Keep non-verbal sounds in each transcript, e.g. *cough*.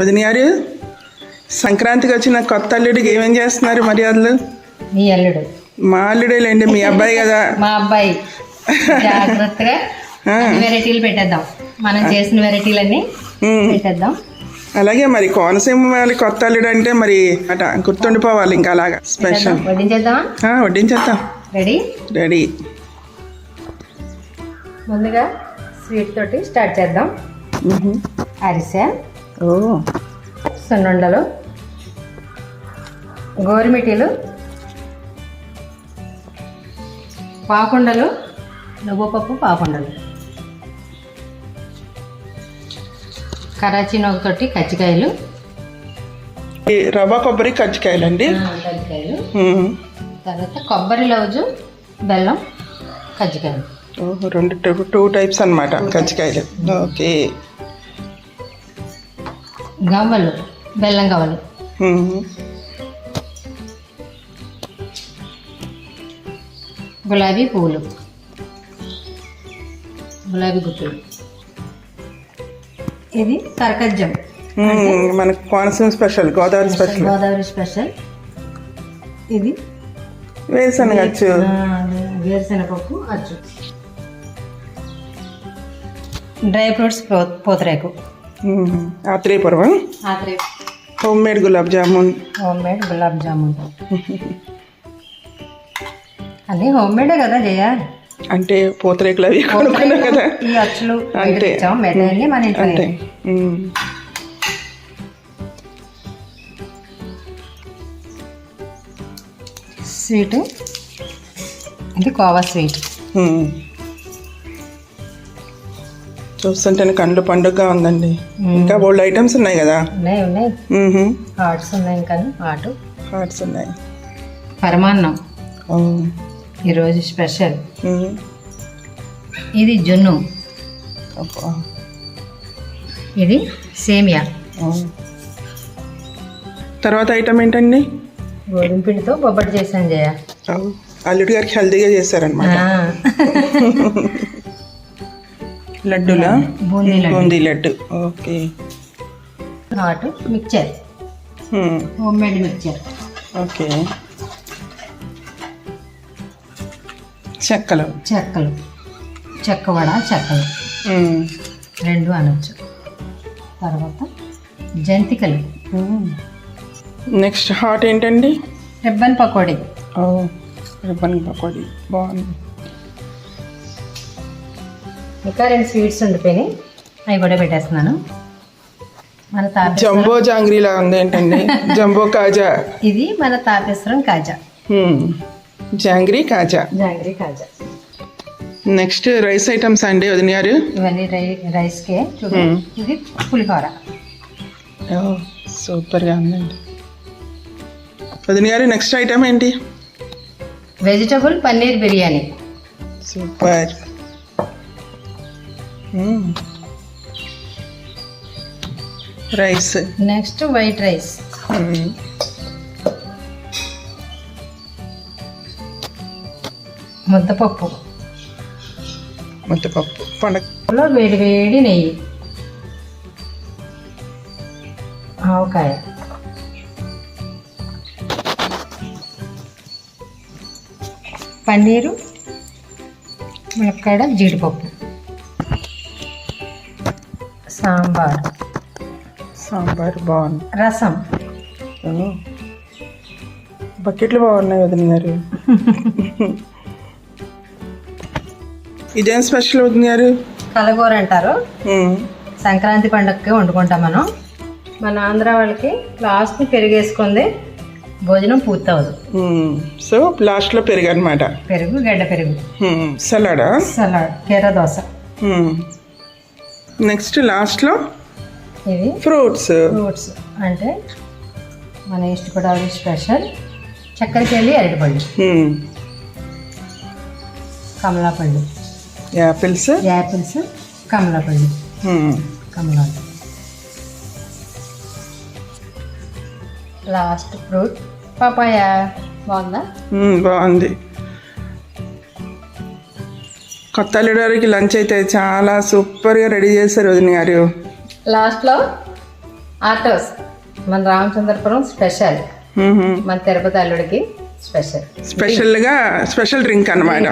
వదిన గారు సంక్రాంతికి వచ్చిన కొత్త అల్లుడికి ఏమేం చేస్తున్నారు మర్యాదలు? మీ అల్లుడు. మా అల్లుడేలేండి మీ అబ్బాయి కదా. మా అబ్బాయి. జాగ్రత్తగా వెరైటీలు పెట్టేద్దాం. మనం చేసిన వెరైటీలన్నీ. పెట్టేద్దాం. అలాగే మరి కోనసీమ వాళ్ళ కొత్త అల్లుడు అంటే మరి అట గుర్తుండిపోవాలి ఇంకా అలాగా స్పెషల్. ఆ, వడ్డించేద్దాం. రెడీ? రెడీ. ముందుగా స్వీట్ తోటి స్టార్ట్ చేద్దాం. అరిసె. ఓ. సున్నుండలు. గోరుమిటీలు పాకుండలు. నువ్వుపప్పు పాకుండలు. కరాచీ నొగతోటి కజ్జికాయలు. ఈ రవ్వ కొబ్బరి కజ్జికాయలండి? ఆ, కజ్జికాయలు. తర్వాత కొబ్బరి లౌజు బెల్లం కజ్జికాయలు. ఓహో రెండు టూ టూ టైప్స్. అన్నమాట కజ్జికాయలు. ఓకే. గవ్వలు బెల్లం గవ్వలు. గులాబీ పువ్వులు. గులాబీ గుత్తులు. ఇది కరకజ్జం మనకు Konaseema special Godavari special Godavari special. ఇది వేరుశనగ అచ్చు. ఆ, వేరుశనగపప్పు అచ్చు. డ్రై ఫ్రూట్స్ పో- పూతరేకు. ఉమ్. Atreyapuram Athreya home made gulab jamun. Home made gulab jamun. అన్నీ హోమ్ మేడే కదా జయ? అంటే పూతరేకులు అవి కొనుక్కున్నాం కదా. ఈ అచ్చులు మెటల్ని మన ఇంట్లో ఉమ్. స్వీట్? ఇది కోవా స్వీట్. చూస్తుంటేనే కండ్లు పండుగగా ఉందండి. ఇంకా బోల్డ్ ఐటమ్స్ ఉన్నాయి కదా? ఉన్నాయి ఉన్నాయి. హార్ట్స్ ఉన్నాయి ఇంకా. హార్ట్ హార్ట్స్ ఉన్నాయి. పరమాన్నం. ఈరోజు స్పెషల్. ఇది జున్ను. ఇది సేమియా. తర్వాత ఐటమ్ ఏంటండి? గోధుమ పిండితో బొబ్బటి చేశాను జయ. అల్లుడి గారికి హెల్తీగా చేశారనమాట *laughs* లడ్డూలా? Boondi laddu. Boondi laddu. Okay. Hot mixture. Home. Made mixture. Okay. చెక్కలు. చెక్కలు. చెక్క వడ చెక్కలు. రెండు అనొచ్చు. తర్వాత జంతికలు. నెక్స్ట్ హాట్ ఏంటండి? రిబ్బన్ పకోడీ. ఓ రిబ్బన్ పకోడీ. బాగుంది. ఇంకా రెండు స్వీట్స్ ఉండిపోయినాయి. అవి కూడా పెట్టేస్తున్నాను. మన తాత జంబో జాంగ్రీలా ఉంది ఏంటండి? జంబో కాజా. ఇది మన Tapeswaram kaja. Jangri kaja. Jangri kaja. Next rice items అండి వదిన గారు? ఇవన్నీ రై రైస్కే చూడు. మ్మ్. ఇది పులిహోర. ఓ, సూపర్గా ఉందండి. వదిన గారు నెక్స్ట్ ఐటమ్ ఏంటి? Vegetable paneer biryani. Super. Rice. Next white rice. ముద్దపప్పు. ముద్దపప్పు. పండగ లో వేడి వేడి నెయ్యి. ఆవకాయ. పన్నీరు ములక్కాడ జీడిపప్పు. సాంబార్. సాంబార్ బాగుంది. రసం. బకెట్లు బాగున్నాయి వదిన గారు? *laughs* ఇదేం స్పెషల్ వదిన గారు? కలగూర అంటారు. సంక్రాంతి పండగకి వండుకుంటాం మనం. మన ఆంధ్ర వాళ్ళకి లాస్ట్ పెరిగేసుకుంది భోజనం పూర్తవదు. సో లాస్ట్లో పెరుగు అనమాట పెరుగు గడ్డ పెరుగు. సలాడా? సలాడ్ కీర దోశ. నెక్స్ట్ లాస్ట్లో ఇవి ఫ్రూట్స్. ఫ్రూట్స్. అంటే మన ఈస్ట్ గోదావరి స్పెషల్ చక్కెరకేళి అరటిపళ్ళు కమలాపళ్ళు యాపిల్స్. యాపిల్స్ కమలాపళ్ళు కమలా లాస్ట్ ఫ్రూట్ పపాయ. బాగుందా? బాగుంది. కొత్త అల్లుడారికి లంచ్ అయితే చాలా సూపర్గా రెడీ చేశారు వదిన గారు. లాస్ట్లో ఆటోస్ మన రామచంద్రపురం స్పెషల్ మన తిరుపతి అల్లుడికి స్పెషల్. స్పెషల్గా స్పెషల్ డ్రింక్. అనమాట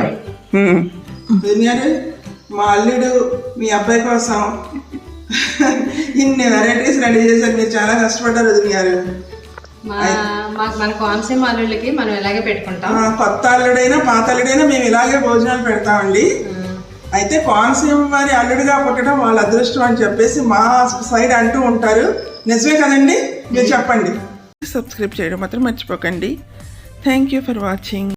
మా అల్లుడు మీ అబ్బాయి కోసం *laughs* ఇన్ని వెరైటీస్ రెడీ చేశారు. మీరు చాలా కష్టపడ్డారు మా మాకు మన కోనసీమ అల్లుళ్ళకి మనం ఇలాగే పెట్టుకుంటాం. కొత్త అల్లుడైనా పాత అల్లుడైనా మేము ఇలాగే భోజనాలు పెడతామండి. అయితే కోనసీమ వారి అల్లుడిగా పుట్టడం వాళ్ళ అదృష్టం అని చెప్పేసి మా సైడ్ అంటూ ఉంటారు. నిజమే కదండి? మీరు చెప్పండి. సబ్స్క్రైబ్ చేయడం మాత్రం మర్చిపోకండి. Thank you for watching